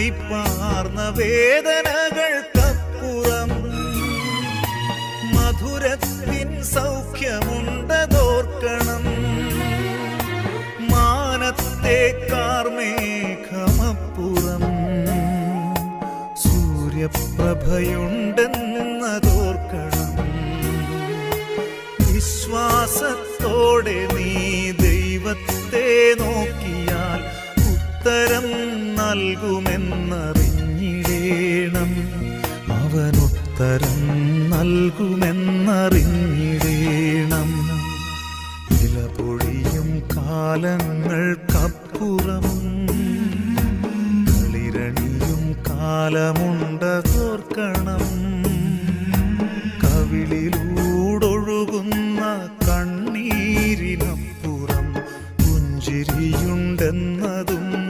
കൈപ്പാർന്ന വേദനകൾക്കപ്പുറം മധുരത്തിൻ സൗഖ്യമുണ്ടതോർക്കണം. മാനത്തെ കാർമേഘമപ്പുറം. സൂര്യപ്രഭയുണ്ടെന്നതോർക്കണം. വിശ്വാസത്തോടെ നീ ദൈവത്തെ നോക്കിയാൽ ഉത്തരം നൽകുമെന്നറിഞ്ഞിടേണം. അവനുത്തരം നൽകുമെന്നറിഞ്ഞിടേണം. ഇല പൊഴിയും കാലങ്ങൾക്കപ്പുറം കളിരണിയും കാലമുണ്ടതോർക്കണം കവിളിലൂടൊഴുകുന്ന കണ്ണീരിനപ്പുറം പുഞ്ചിരിയുണ്ടെന്നതും